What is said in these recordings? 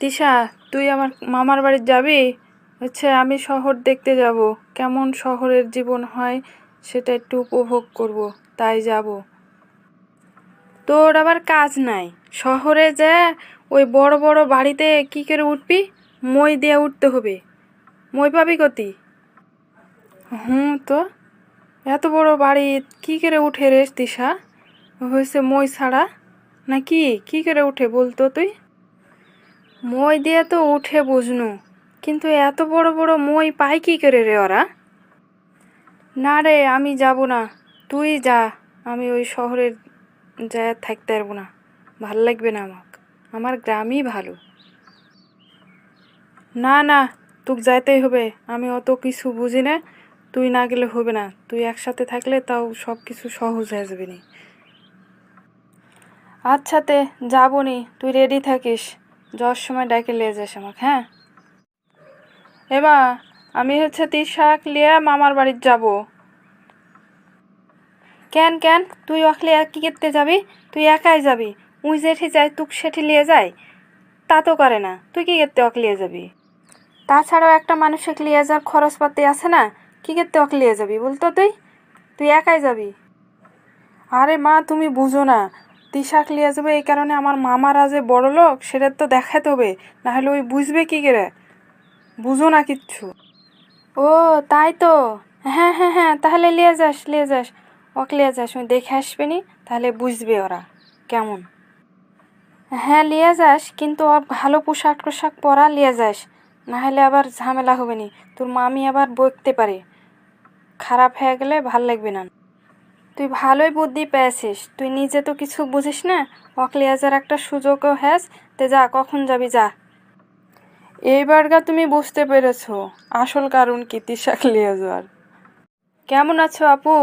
তিশা তুই আমার মামার বাড়ি যাবি? হচ্ছে আমি শহর দেখতে যাব। কেমন শহরের জীবন হয় সেটা একটু উপভোগ করব, তাই যাব। তোর আবার কাজ নাই। শহরে যে ওই বড় বড় বাড়িতে কি করে উঠবি? মই দিয়ে উঠতে হবে। মই পাবি কতি? হুম তো। এত বড় বাড়ি কি করে উঠে রে তিশা হয়েছে মই ছাড়া? না কি কি করে উঠে বলতো তুই? মই দিয়ে তো উঠে বুঝনু, কিন্তু এত বড় বড় মই পাই কি করে রে ওরা? না রে, আমি যাব না। তুই যা, আমি ওই শহরের যায় থাকতে পারব না। ভালো লাগবে না আমাক। আমার গ্রামই ভালো। না না, তোকে যাইতেই হবে। আমি অত কিছু বুঝি না। তুই না গেলে হবে না। তুই একসাথে থাকলে তাও সব কিছু সহজ হয়ে যাবে নি। আচ্ছা তে, যাব নি। তুই রেডি থাকিস। যাওয়ার সময় ডাকে লিয়ে যাস আমাকে হ্যাঁ? এবার আমি হচ্ছে তিশাক লিয়ে মামার বাড়ির যাব। কেন কেন? তুই অখলে কি করতে যাবি? তুই একাই যাবি? উই যেঠি যায় তুক সেঠি লিয়ে যায় তা তো করে না। তুই কি করতে অক লিয়ে যাবি? তাছাড়াও একটা মানুষের লিয়ে যাওয়ার খরচপাতি আছে না? কি করতে অক লিয়ে যাবি বলতো তুই? তুই একাই যাবি? আরে মা, তুমি বুঝো না। তিশাক লিয়ে যাবে এই কারণে আমার মামারা যে বড় লোক, সেটা তো দেখাতে হবে। নাহলে ওই বুঝবে কি করে? বুঝো না কিচ্ছু। ও, তাই তো? হ্যাঁ হ্যাঁ হ্যাঁ তাহলে লিয়ে যাস লিয়ে যাস ওক লিয়ে যাস ওই দেখে আসবে নি তাহলে বুঝবে ওরা। কেমন? হ্যাঁ লিয়ে যাস কিন্তু ওর ভালো পোশাক টোশাক পরা লিয়ে যাস নাহলে আবার ঝামেলা হবে নি। তোর মামি আবার বকতে পারে। খারাপ হয়ে গেলে ভালো লাগবে না। তুই ভালোই বুদ্ধি পেয়েছিস। তুই নিজে তো কিছু বুঝিস না। অকলিয়াজের একটা সুযোগও হ্যাস। তে যা, কখন যাবি যা। এইবারগা তুমি বুঝতে পেরেছ আসল কারণ কি তিশাক লিয়ে যাওয়ার কেমন আছো আপু?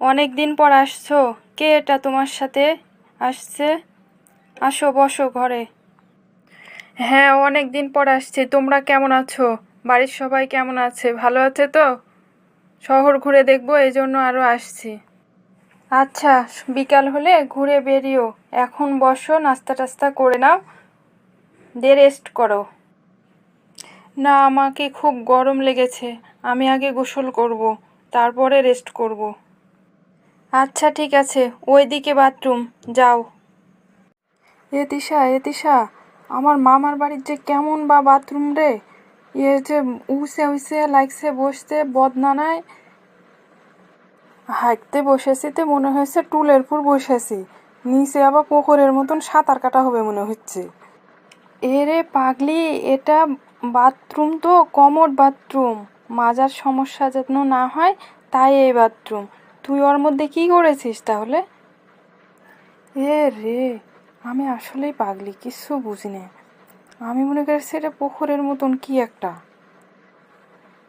অনেক দিন পর আসছো। কে এটা তোমার সাথে আসছে? আসো, বসো ঘরে। হ্যাঁ অনেক দিন পর আসছি। তোমরা কেমন আছো? বাড়ির সবাই কেমন আছে? ভালো আছে তো? শহর ঘুরে দেখব এই জন্য আরও আসছি। আচ্ছা বিকাল হলে ঘুরে বেরিও। এখন বসো, নাস্তা টাস্তা করে নাও, দিয়ে রেস্ট করো। না, আমাকে খুব গরম লেগেছে। আমি আগে গোসল করব, তারপরে রেস্ট করব। আচ্ছা ঠিক আছে, ওইদিকে বাথরুম যাও। এ তিশা এ আমার মামার বাড়ির যে কেমন বা বাথরুম রে? ইয়ে যে উসে উসে লাগছে, বসতে বদনানায় হাঁটতে বসেছি তো মনে হয়েছে টুলের উপর বসেছি। নিচে আবার পুকুরের মতন সাঁতার কাটা হবে মনে হচ্ছে। এরে পাগলি, এটা বাথরুম তো, কমোড বাথরুম। মাজার সমস্যা যেন না হয়, তাই এই বাথরুম। তুই ওর মধ্যে কি করেছিস তাহলে? এ রে, আমি আসলেই পাগলি কিচ্ছু বুঝি না আমি মনে করছি এটা পুকুরের মতন কি একটা।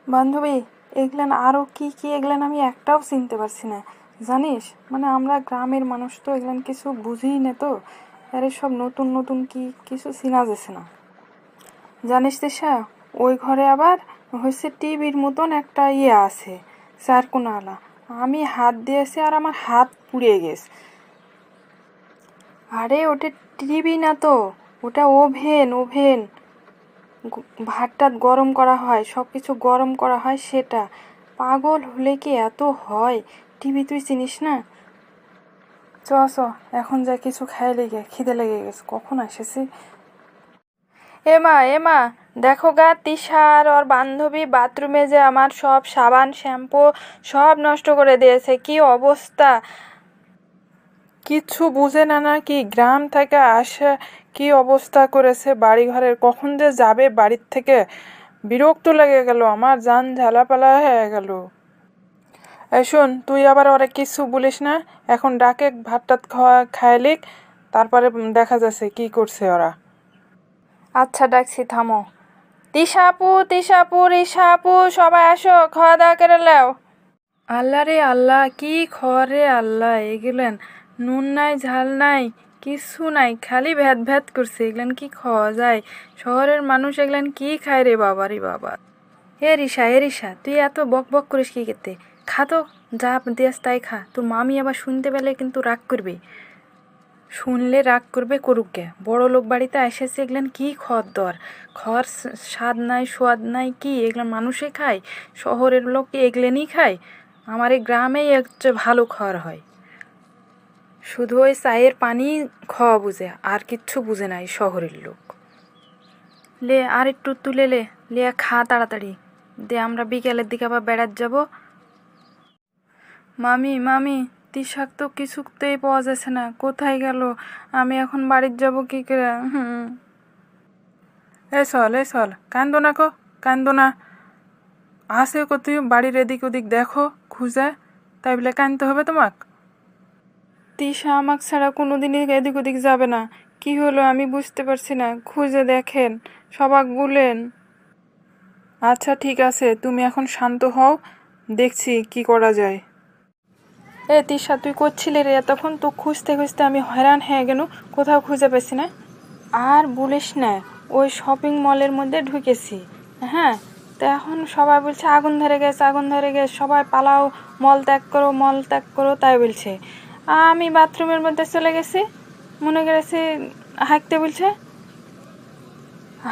বান্ধবী এগুলান আরও কি কি এগুলান আমি একটাও চিনতে পারছি না। জানিস? মানে আমরা গ্রামের মানুষ তো এগুলান কিছু বুঝিই না তো। আরে সব নতুন নতুন কি কিছু চিনা যাচ্ছে না। জানিস দিশা? ওই ঘরে আবার হচ্ছে টিভির মতন একটা ইয়ে আছে চারকোনাওয়ালা আমি হাত দিয়েছি আর আমার হাত পুড়ে গেছে। আরে ওটা টিভি না তো, ওটা ওভেন ওভেন। গ- ভাত টাত গরম করা হয় সব কিছু গরম করা হয় সেটা। পাগল হলে কি এত হয়? টিভি তুই চিনিস না? চ চ, এখন যা কিছু খাই লেগে, খিদে লেগে গেছে, কখন এসেছি এমা এমা দেখো গা তিশা আর ওর বান্ধবী বাথরুমে যে আমার সব সাবান, শ্যাম্পু সব নষ্ট করে দিয়েছে, কি অবস্থা? কিছু বুঝে না নাকি গ্রাম থেকে আসে কি অবস্থা করেছে বাড়ি ঘরের কখন যে যাবে বাড়ির থেকে বিরক্ত লেগে গেল আমার জান ঝালাপালা হয়ে গেল। এই শোন তুই আবার ওরা কিছু বলিস না এখন ডাকে ভাত টাত খাওয়া খাইলিক তারপরে দেখা যাচ্ছে কি করছে ওরা। আচ্ছা ডাকছি থামো। তিশাপু তিশাপু রিশাপু সবাই আসো খাওয়া দাওয়া করে লাও আল্লাহ রে আল্লাহ কি খরে আল্লাহ এগুলেন নুন নাই ঝাল নাই কিছু নাই, খালি ভ্যাত ভ্যাত করছে, এগুলেন কি খাওয়া যায়? শহরের মানুষ এগুলেন কি খায় রে বাবা রে বাবা? হে রিসা হে রিসা, তুই এত বক বক করিস কি করতে? খা তো, যা দিয়াস তাই খা। তোর মামি আবার শুনতে পেলে কিন্তু রাগ করবে। শুনলে রাগ করবে করুককে বড় লোক বাড়িতে এসেছে, এগুলেন কি খর দর? খর স্বাদ নাই, সোয়াদ নাই কি? এগুলো মানুষে খায়? শহরের লোক এগুলেনই খায়? আমার এই গ্রামেই হচ্ছে ভালো খাওয়ার হয়। শুধু ওই চায়ের পানি খাওয়া বুঝে আর কিচ্ছু বুঝে না এই শহরের লোক। লে, আর একটু তুলে লে। লে, খা তাড়াতাড়ি। দে, আমরা বিকেলের দিকে আবার বেড়াত যাব। মামি মামি, তিশাক তো কিছুতেই পাওয়া যাচ্ছে না। কোথায় গেল? আমি এখন বাড়ির যাব কি করে? এ চল এ চল, কান্দো না কো, কান্দো না। আসে কো তুই, বাড়ির এদিক ওদিক দেখো, খুঁজে। তাই বলে কানতে হবে তোমাক? তিশা আমাক ছাড়া কোনো দিনই এদিক ওদিক যাবে না। কি হলো আমি বুঝতে পারছি না, খুঁজে দেখেন, সবাক বলেন। আচ্ছা ঠিক আছে, তুমি এখন শান্ত হও, দেখছি কি করা যায়। এ তিশা, তুই করছিলি রে তখন তো খুঁজতে খুঁজতে আমি হয়রান হয়ে গেল কোথাও খুঁজে পেছি না। আর বলিস না, ওই শপিং মলের মধ্যে ঢুকেছি। হ্যাঁ তো এখন সবাই বলছে, আগুন ধরে গেছে, আগুন ধরে গেছে, সবাই পালাও মল ত্যাগ করো মল ত্যাগ করো, তাই বলছে। আমি বাথরুমের মধ্যে চলে গেছি। মনে করেছি, হাঁকতে বলছে।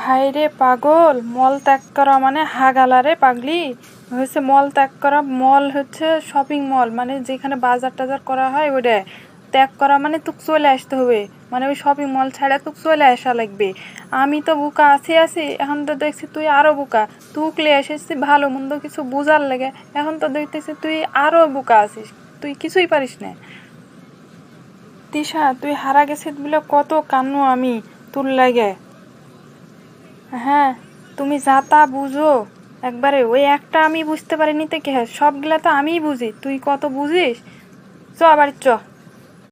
হাই রে পাগল, মল ত্যাগ করা মানে হাগালা রে পাগলি। হচ্ছে মল ত্যাগ করা, মল হচ্ছে শপিং মল মানে যেখানে বাজার টাজার করা হয় ওটা ত্যাগ করা মানে তুক চলে আসতে হবে মানে ওই শপিং মল ছাড়া তুক চলে আসা লাগবে। আমি তো বুকা আছি আছি, এখন তো দেখছি তুই আরও বুকা। তুকলে এসেছিস ভালো মন্দ কিছু বোঝার লাগে, এখন তো দেখতেছি তুই আরও বুকা আছিস। তুই কিছুই পারিস না। তিশা তুই হারা গেছিস বলে কত কান্নু আমি তোর লাগে। হ্যাঁ তুমি যা তা বুঝো। একবারে ওই একটা আমি বুঝতে পারিনি তো কে। সবগুলা তো আমিই বুঝি। তুই কত বুঝিস? চ বাড়ির চ।